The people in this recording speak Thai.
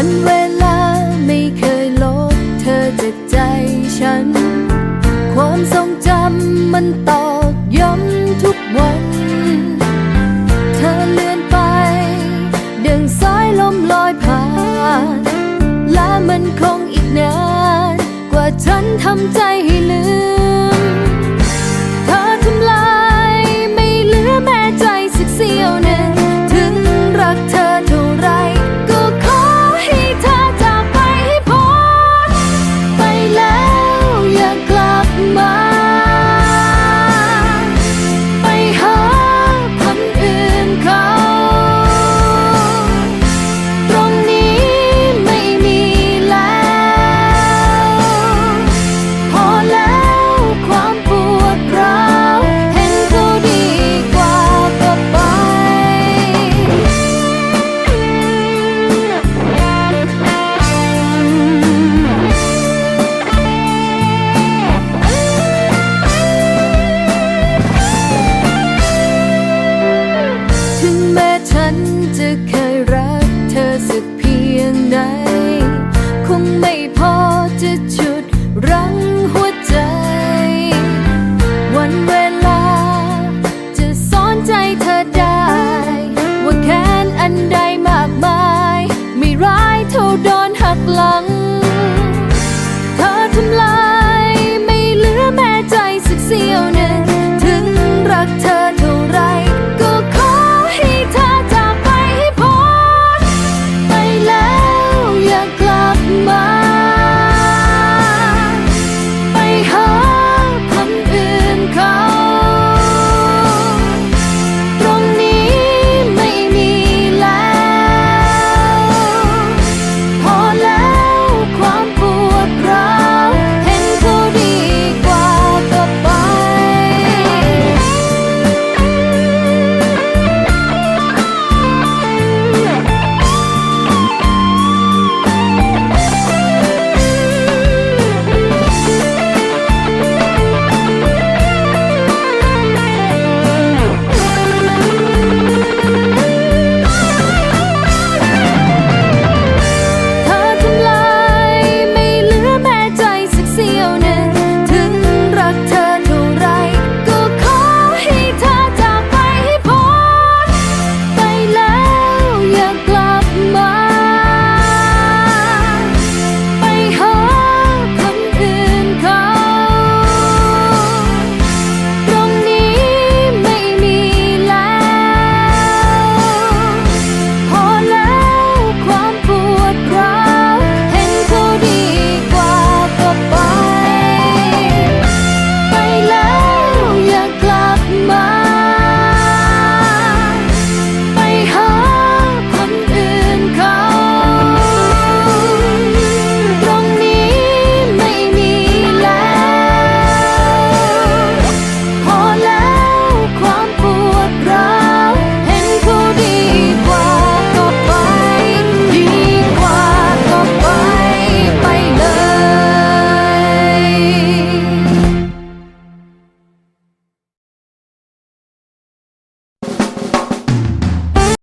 วันเวลาไม่เคยลบเธอจากใจฉัน ความทรงจำมันตอกย้ำทุกวันางใน คงไม่พอจะจุดรั้งหัวใจ วันเวลา จะสอนใจเธอได้ ว่าแค้นอันใดมากมาย ไม่ร้ายเท่าโดนหักหลัง